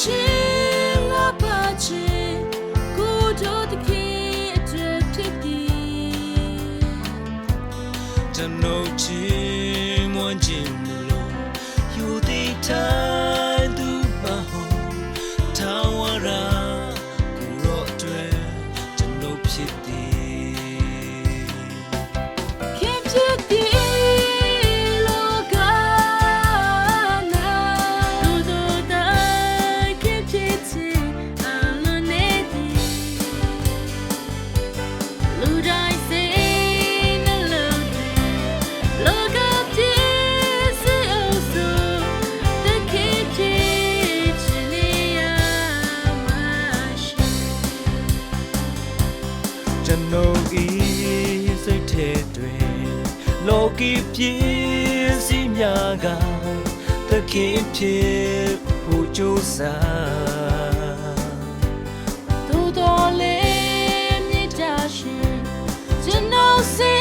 ချင်းလာပါချင်းကိုတို့တခင်အတွက်ဖြစ်ပြီးကျွန်ုပ်ချင်းမွန်ချင်း တွင် လောကီပြည်စည်းများကသခင်ဖြစ်ဖို့ကြိုးစားသို့တော်လေးမြတ်တာရှင်ကျွန်တော်စေ